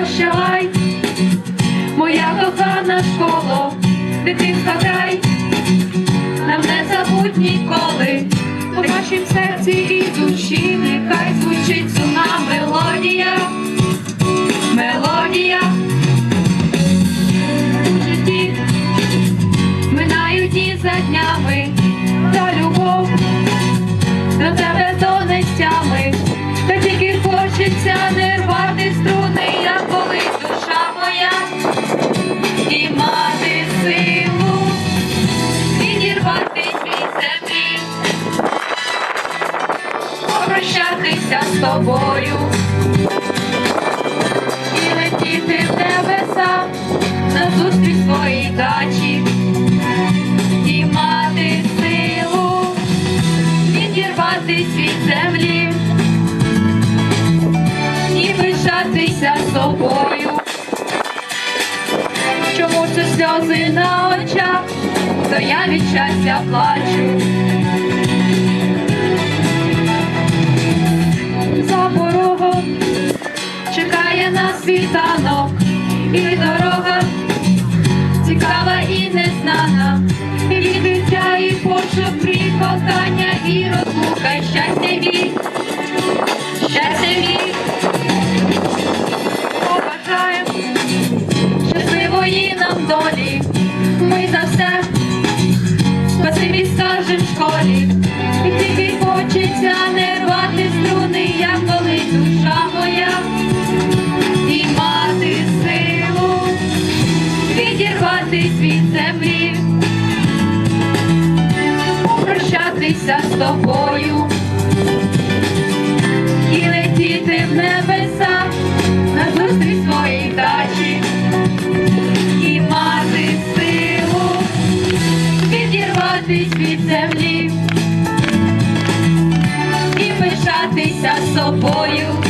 прощавай, моя кохана школа, дитинка край, нам не забудь ніколи, у нашім серці і душі нехай звучить сумна мелодія. Попрощатися з тобою і летіти в небеса на зустріч своїй дачі, і мати силу відірвати світ землі і пишатися собою. Чому це сльози на очах, то я від щастя плачу. Світанок. І дорога цікава і незнана, попрощатися з тобою. І летіти в небеса на зустріч своїй дачі, і мати силу відірватись від землі. І пишатися з собою.